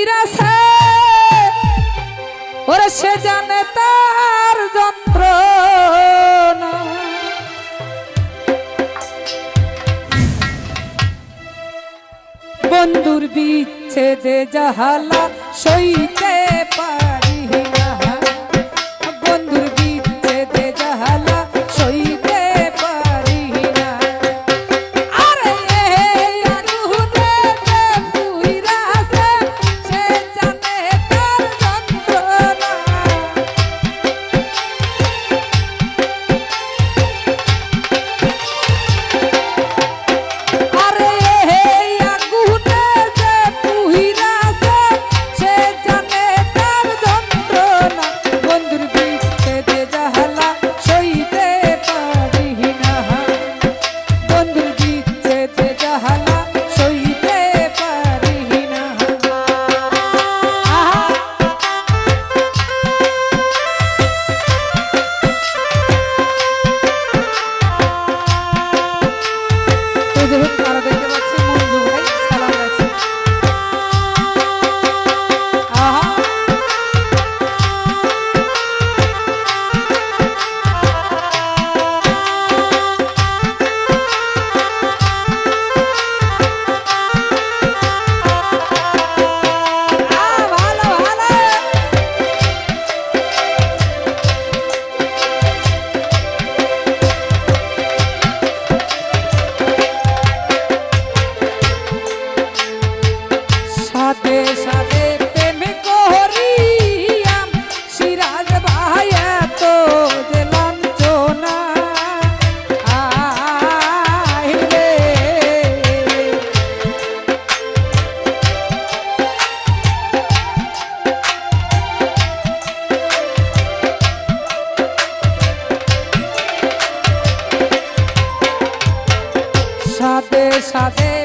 কইরাছে ওরে সে জানে তার যন্ত্র বন্ধুর বিচ্ছে যে জাহালা সইতে সাথে সাথে প্রেম করিয়াম সিরাজ ভাই এত যে লাঞ্ছনা। সাথে সাথে